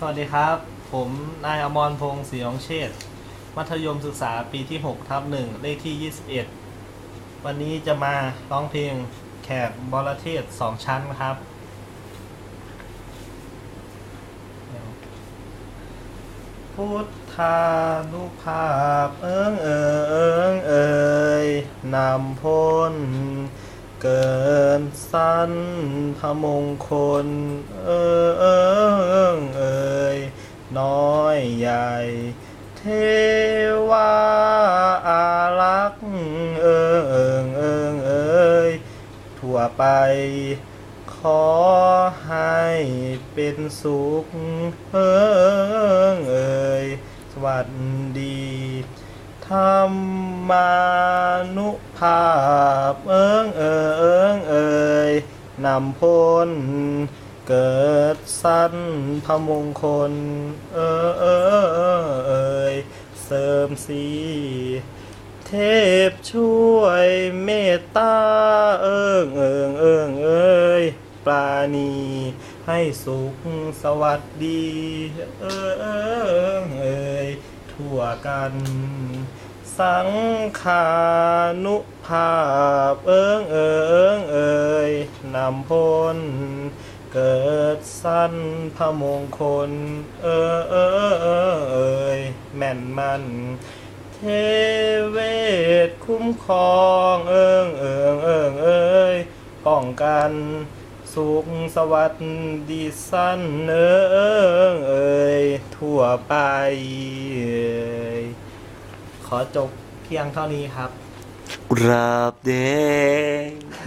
สวัสดีครับ ผมนายอมรพงศ์ศรีองเชษฐ์มัธยมศึกษาปีที่6ทับ1เลขที่ 21 วันนี้จะมาร้องเพลงแขกบรเทศสองชั้นครับ พุทธานุภาพเอิงเอิงเอิงเอ่ยนำพ้นเกินสั้นพระมงคลเอิงเอิงเอ่ยน้อยใหญ่ เท วาอารักเอิงเอิงเอิงเอ่ยทั่วไป ขอให้เป็นสุขเอิงเอ่ยสวัสดีธรรมานุภาพเอิงเอิงเอิงเอ่ยนำพ้นเกิดสั้นพะมงคล เอิงเอิงเอ่ย เสริมสีเทพช่วยเมตตาเอิงเอิงเอิงเอ้ยปราณีให้สุขสวัสดี เอิงเอิงเอ้ยทั่วกัน สังขานุภาพเอิงเอิงเอ้ยนำพ้นเกิดสั้นพระมงคล เออเออเออเอย ม่นมันเทเวศคุ้มครองเอิงเอิงเอิงเอ้ยป้องกัน สุขสวัสดีสั้นเอิงเอ้ยทั่วไป ขอจบเพียงเท่านี้ครับราบแดง